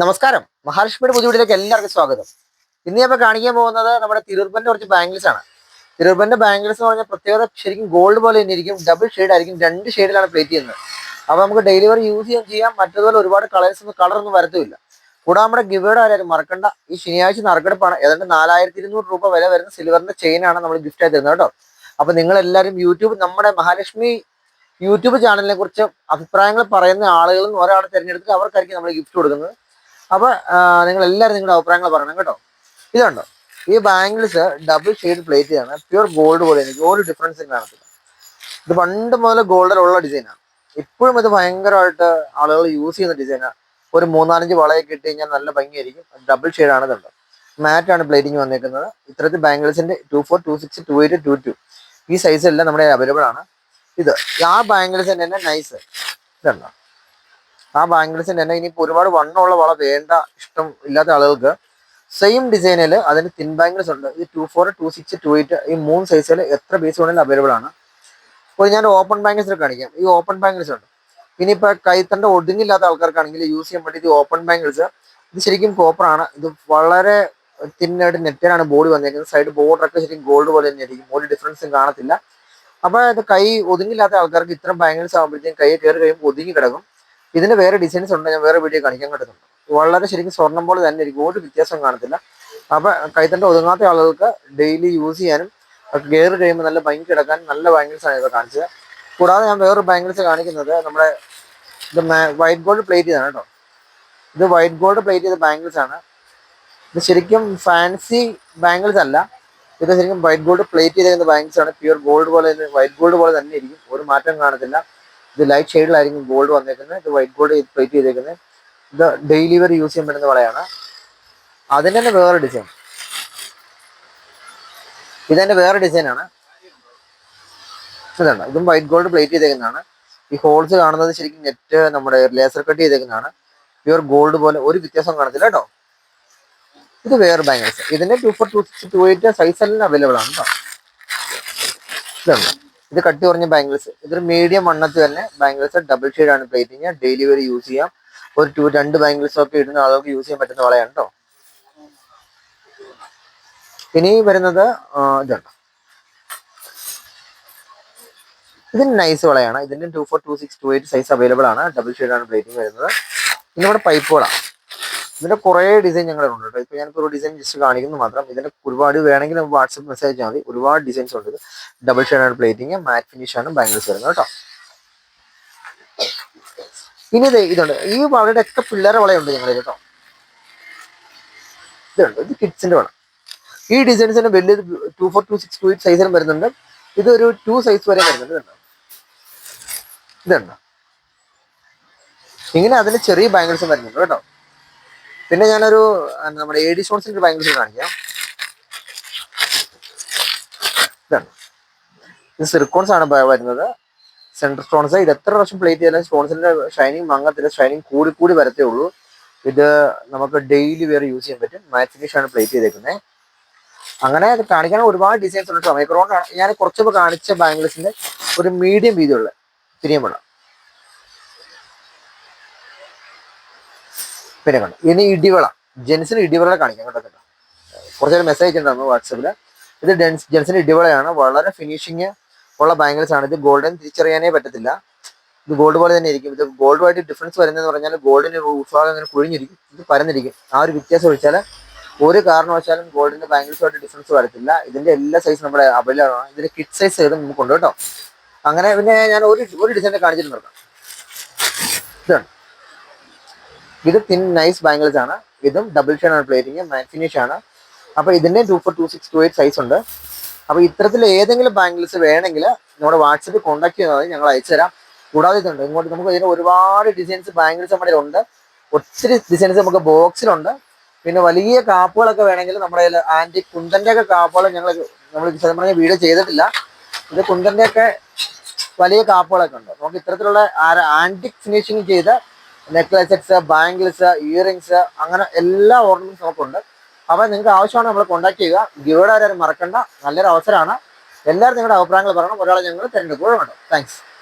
നമസ്കാരം. മഹാലക്ഷ്മിയുടെ പുതുവീടിലേക്ക് എല്ലാവർക്കും സ്വാഗതം. ഇന്ന് ഞാൻ കാണിക്കാൻ പോകുന്നത് നമ്മുടെ തിരുവപ്പന്റെ കുറച്ച് ബാംഗിൾസ് ആണ്. തിരുവപ്പന്റെ ബാംഗിൾസ് എന്ന് പറഞ്ഞാൽ പ്രത്യേകത ശരിക്കും ഗോൾഡ് പോലെ തന്നെ ഇരിക്കും. ഡബിൾ ഷെയ്ഡ് ആയിരിക്കും. രണ്ട് ഷെയ്ഡിലാണ് പ്ലേറ്റ് ചെയ്യുന്നത്. അപ്പോൾ നമുക്ക് ഡെലിവറി യൂസ് ചെയ്യാൻ ചെയ്യാം. മറ്റതുപോലെ ഒരുപാട് കളേഴ്സ് ഒന്നും കളറൊന്നും വരത്തുമില്ല. കൂടാതെ നമ്മുടെ ഗിവേഡ് ആരായാലും മറക്കണ്ട. ഈ ശനിയാഴ്ച നറുക്കെടുപ്പാണ്. ഏതാണ്ട് നാലായിരത്തി ഇരുന്നൂറ് രൂപ വില വരുന്ന സിൽവറിന്റെ ചെയിനാണ് നമ്മൾ ഗിഫ്റ്റ് ആയി തരുന്നത് കേട്ടോ. അപ്പോൾ നിങ്ങൾ എല്ലാവരും യൂട്യൂബ് നമ്മുടെ മഹാലക്ഷ്മി യൂട്യൂബ് ചാനലിനെ കുറിച്ച് അഭിപ്രായങ്ങൾ പറയുന്ന ആളുകളും ഒരാളെ തിരഞ്ഞെടുത്തിട്ട് അവർക്കായിരിക്കും നമ്മൾ ഗിഫ്റ്റ് കൊടുക്കുന്നത്. അപ്പൊ നിങ്ങൾ എല്ലാവരും നിങ്ങളുടെ അഭിപ്രായങ്ങൾ പറയണം കേട്ടോ. ഇതുണ്ടോ? ഈ ബാംഗിൾസ് ഡബിൾ ഷെയ്ഡ് പ്ലേറ്റ് ആണ് പ്യൂർ ഗോൾഡ് പോലെ എനിക്ക് ഒരു ഡിഫറൻസും കാണത്തില്ല. ഇത് പണ്ട് മുതൽ ഗോൾഡിലുള്ള ഡിസൈനാണ് ഇപ്പോഴും ഇത് ഭയങ്കരമായിട്ട് ആളുകൾ യൂസ് ചെയ്യുന്ന ഡിസൈനാണ് ഒരു മൂന്നാലഞ്ച് വളയൊക്കെ ഇട്ട് കഴിഞ്ഞാൽ നല്ല ഭംഗിയായിരിക്കും. ഡബിൾ ഷെയ്ഡാണ് ഇതുണ്ട്. മാറ്റാണ് പ്ലേറ്റിംഗ് വന്നേക്കുന്നത്. ഇത്തരത്തിൽ ബാംഗിൾസിന്റെ two four two six two eight two two ഈ സൈസ് എല്ലാം നമ്മുടെ അവൈലബിൾ ആണ്. ഇത് ആ ബാംഗിൾസിന്റെ തന്നെ നൈസ് ഇതുണ്ടോ? ആ ബാംഗിൾസിന് തന്നെ ഇനിയിപ്പോൾ ഒരുപാട് വണ്ണമുള്ള വള വേണ്ട ഇഷ്ടം ഇല്ലാത്ത ആളുകൾക്ക് സെയിം ഡിസൈനിൽ അതിന് തിൻ ബാംഗിൾസ് ഉണ്ട്. ഇത് two four two six two eight ഈ മൂന്ന് സൈസിൽ എത്ര പീസ് വേണമെങ്കിലും അവൈലബിൾ ആണ്. അപ്പോൾ ഞാൻ ഓപ്പൺ ബാംഗിൾസിൽ കാണിക്കാം. ഈ ഓപ്പൺ ബാംഗിൾസ് ഉണ്ട്. ഇനിയിപ്പോൾ കൈത്തണ്ട ഒടുങ്ങില്ലാത്ത ആൾക്കാർക്കാണെങ്കിൽ യൂസ് ചെയ്യാൻ ഈ ഓപ്പൺ ബാംഗിൾസ് ഇത് ശരിക്കും കോപ്പർ ആണ്. ഇത് വളരെ തിന്നായിട്ട് നെറ്റിലാണ് ബോഡി വന്നിരിക്കുന്നത്. സൈഡ് ബോർഡറൊക്കെ ശരിക്കും ഗോൾഡ് പോലെ തന്നെ ആയിരിക്കും ഒരു ഡിഫറൻസും കാണത്തില്ല. അപ്പോൾ ഇത് കൈ ഒതുങ്ങില്ലാത്ത ആൾക്കാർക്ക് ഇത്തരം ബാംഗിൾസ് ആകുമ്പോഴത്തേക്കും കൈ കയറി കഴിയുമ്പോൾ ഒതുങ്ങി കിടക്കും. ഇതിന് വേറെ ഡിസൈൻസ് ഉണ്ട് ഞാൻ വേറെ വീഡിയോ കാണിക്കാൻ കിട്ടുന്നുണ്ട് വളരെ ശരിക്കും സ്വർണം പോലെ തന്നെ ഇരിക്കും ഒരു വ്യത്യാസം കാണത്തില്ല. അപ്പൊ കൈത്തണ്ട ഒതുങ്ങാത്ത ആളുകൾക്ക് ഡെയിലി യൂസ് ചെയ്യാനും കയറി കഴിയുമ്പോൾ നല്ല ഭംഗി കിടക്കാൻ നല്ല ബാങ്കിൾസാണ് ഇത് കാണിച്ചത്. കൂടാതെ ഞാൻ വേറൊരു ബാങ്കിൾസ് കാണിക്കുന്നത് നമ്മുടെ ഇത് വൈറ്റ് ഗോൾഡ് പ്ലേറ്റ് ചെയ്താണ് കേട്ടോ. ഇത് വൈറ്റ് ഗോൾഡ് പ്ലേറ്റ് ചെയ്ത ബാങ്കിൾസ് ആണ്. ഇത് ശരിക്കും ഫാൻസി ബാങ്കിൾസ് അല്ല. ഇത് ശരിക്കും വൈറ്റ് ഗോൾഡ് പ്ലേറ്റ് ചെയ്തിരിക്കുന്ന ബാങ്കിൾസ് ആണ്. പ്യൂർ ഗോൾഡ് പോലെ വൈറ്റ് ഗോൾഡ് പോലെ തന്നെ ഇരിക്കും. ഒരു മാറ്റം കാണത്തില്ല. ഇത് ലൈറ്റ് ഷെയ്ഡിലായിരിക്കും ഗോൾഡ് വന്നേക്കുന്നത്. ഇത് വൈറ്റ് ഗോൾഡ് പ്ലേറ്റ് ചെയ്തേക്കുന്നത്. ഇത് ഡെയിലി വെയർ യൂസ് ചെയ്യാൻ പറ്റുന്ന വളയാണ്. അതിന്റെ തന്നെ വേറെ ഡിസൈൻ ഇതെന്റെ വേറെ ഡിസൈനാണ് ഇതാണ്. ഇതും വൈറ്റ് ഗോൾഡ് പ്ലേറ്റ് ചെയ്തേക്കുന്നതാണ്. ഈ ഹോൾസ് കാണുന്നത് ശരിക്കും നെറ്റ് നമ്മുടെ ലേസർ കട്ട് ചെയ്തേക്കുന്നതാണ്. പ്യുവർ ഗോൾഡ് പോലെ ഒരു വ്യത്യാസം കാണത്തില്ല കേട്ടോ. ഇത് വേറെ ബാംഗിൾസ് ഇതിന്റെ two four two six two eight size എല്ലാം അവൈലബിൾ ആണ് കേട്ടോ. ഇതുണ്ട് ഇത് കട്ടി കുറഞ്ഞ ബാംഗിൾസ് ഇതൊരു മീഡിയം വണ്ണത്തിൽ തന്നെ ബാംഗിൾസ് ഡബിൾ ഷെയ്ഡ് ആണ് പ്ലേറ്റിങ് ഡെയിലി വരെ യൂസ് ചെയ്യാം. ഒരു ടു രണ്ട് ബാംഗിൾസ് ഒക്കെ ഇടുന്ന ആളുകൾക്ക് യൂസ് ചെയ്യാൻ പറ്റുന്ന വളയാണ് കേട്ടോ ഇനി വരുന്നത് ഇതുണ്ട്. ഇതിന് നൈസ് വളയാണ്. ഇതിന്റെ two four two six two eight size available ആണ്. ഡബിൾ ഷെയ്ഡ് ആണ് പ്ലേറ്റിംഗ് വരുന്നത് പിന്നെ ഇവിടെ പൈപ്പുകളാണ് ഇതിന്റെ കുറേ ഡിസൈൻ ഞങ്ങളുടെ ഉണ്ട് കേട്ടോ. ഇപ്പൊ ഞാനിപ്പോൾ ഒരു ഡിസൈൻ ജസ്റ്റ് കാണിക്കുന്നു മാത്രം. ഇതിന്റെ ഒരുപാട് വേണമെങ്കിൽ വാട്സപ്പ് മെസ്സേജ് മതി. ഒരുപാട് ഡിസൈൻസ് ഉണ്ട്. ഇത് ഡബിൾ ഷെയർ ആണ് പ്ലേറ്റിംഗ് മാറ്റ് ഫിനിഷ് ആണ് ബാംഗിൾസ് വരുന്നത് കേട്ടോ. ഇനി ഇത് ഇതുണ്ട്. ഈ വളയുടെ ഒക്കെ പിള്ളേരെ വളയുണ്ട് ഞങ്ങൾ കേട്ടോ. ഇതുണ്ട്. ഇത് കിഡ്സിന്റെ വേണം ഈ ഡിസൈൻസ് ഡിസൈൻസിന് വലിയ two four two six two eight സൈസിലും വരുന്നുണ്ട്. ഒരു ടു സൈസ് വരെ വരുന്നുണ്ട്. ഇതുണ്ട്. ഇതുണ്ട്. ഇങ്ങനെ അതിന് ചെറിയ ബാംഗിൾസും വരുന്നുണ്ട് കേട്ടോ. പിന്നെ ഞാനൊരു നമ്മുടെ എ ഡി സ്റ്റോൺസിന്റെ ഭയങ്കര കാണിക്കാം. ഇതാണ്. ഇത് സിർക്കോൺസ് ആണ് വരുന്നത്. സെൻട്രൽ സ്റ്റോൺസ് ഇത് എത്ര വർഷം പ്ലേറ്റ് ചെയ്താലും സ്റ്റോൺസിന്റെ ഷൈനിങ് മങ്ങത്തില്ല. ഷൈനിങ് കൂടി കൂടി വരത്തേ ഉള്ളൂ. ഇത് നമുക്ക് ഡെയിലി വേറെ യൂസ് ചെയ്യാൻ പറ്റും. മാറ്റ് ആണ് പ്ലേറ്റ് ചെയ്തേക്കുന്നത് അങ്ങനെ അത് കാണിക്കാൻ ഒരുപാട് ഡിസൈൻസ് ഉണ്ട്. മൈക്രോൺ ഞാൻ കുറച്ചൊക്കെ കാണിച്ച ബാംഗിൾസിന്റെ ഒരു മീഡിയം വീതിയുള്ള പിരിയമുള്ള പിന്നെ കണ്ടു. ഇനി ഇടിവള. ജെൻസിന് ഇടിവള കാണിക്കാം കേട്ടോ കേട്ടോ. നേരം മെസ്സേജ് ഉണ്ടായിരുന്നു വാട്സപ്പിൽ ഇത് ഡെൻസ് ജെൻസിന് ഇടിവളയാണ്. വളരെ ഫിനിഷിങ് ഉള്ള ബാംഗിൾസ് ആണ്. ഇത് ഗോൾഡൻ തിരിച്ചറിയാനേ പറ്റത്തില്ല. ഇത് ഗോൾഡ് പോലെ തന്നെ ഇരിക്കും. ഇത് ഗോൾഡുമായിട്ട് ഡിഫറൻസ് വരുന്നതെന്ന് പറഞ്ഞാൽ ഗോൾഡിന് ഉൾഭാഗം അങ്ങനെ കുഴിഞ്ഞിരിക്കും. ഇത് പരന്നിരിക്കും. ആ ഒരു വ്യത്യാസം ഒഴിച്ചാൽ ഒരു കാരണവശാലും ഗോൾഡിന്റെ ബാംഗിൾസുമായിട്ട് ഡിഫറൻസ് വരത്തില്ല. ഇതിന്റെ എല്ലാ സൈസ് നമ്മുടെ അവൈലബിൾ ആണ്. ഇതിന്റെ കിഡ് സൈസ് ചെയ്ത് നമുക്കുണ്ട് കേട്ടോ. അങ്ങനെ പിന്നെ ഞാൻ ഒരു ഒരു ഡിസൈൻ കാണിച്ചിട്ട് ഇതാണ്. ഇത് തിൻ നൈസ് ബാംഗിൾസ് ആണ്. ഇതും ഡബിൾ ഷെയ്ഡ് ആണ് പ്ലേറ്റിങ് മാറ്റ് ഫിനിഷ് ആണ്. അപ്പോൾ ഇതിന്റെ two four two six two eight size ഉണ്ട്. അപ്പോൾ ഇത്തരത്തിൽ ഏതെങ്കിലും ബാംഗിൾസ് വേണമെങ്കിൽ നമ്മുടെ വാട്സപ്പിൽ കോൺടാക്ട് ചെയ്താൽ ഞങ്ങൾ അയച്ചു തരാം. കൂടാതെ ഇതുണ്ട്. ഇങ്ങോട്ട് നമുക്ക് ഇതിന് ഒരുപാട് ഡിസൈൻസ് ബാംഗിൾസ് നമ്മുടെ ഉണ്ട്. ഒത്തിരി ഡിസൈൻസ് നമുക്ക് ബോക്സിലുണ്ട് പിന്നെ വലിയ കാപ്പുകളൊക്കെ വേണമെങ്കിൽ നമ്മുടെ ആന്റി കുന്തന്റെ ഒക്കെ കാപ്പുകൾ ഞങ്ങൾ നമ്മൾ സത്യം പറഞ്ഞ വീഡിയോ ചെയ്തിട്ടില്ല. ഇത് കുന്തന്റെ ഒക്കെ വലിയ കാപ്പുകളൊക്കെ ഉണ്ട്. നമുക്ക് ഇത്തരത്തിലുള്ള ആന്റിക് ഫിനിഷിങ് ചെയ്ത നെക്ലസെറ്റ്സ് ബാംഗിൾസ് ഇയറിങ്സ് അങ്ങനെ എല്ലാ ഓർണമെന്റ്സ് നമുക്കുണ്ട്. അപ്പൊ നിങ്ങൾക്ക് ആവശ്യമാണ് നമ്മൾ കോൺടാക്ട് ചെയ്യുക. ഗിവഡ് ആരും മറക്കണ്ട. നല്ലൊരു അവസരമാണ്. എല്ലാവരും നിങ്ങളുടെ അഭിപ്രായങ്ങൾ പറയണം. ഒരാളെ ഞങ്ങൾ തിരഞ്ഞെടുക്കുകയുള്ളൂ താങ്ക്സ്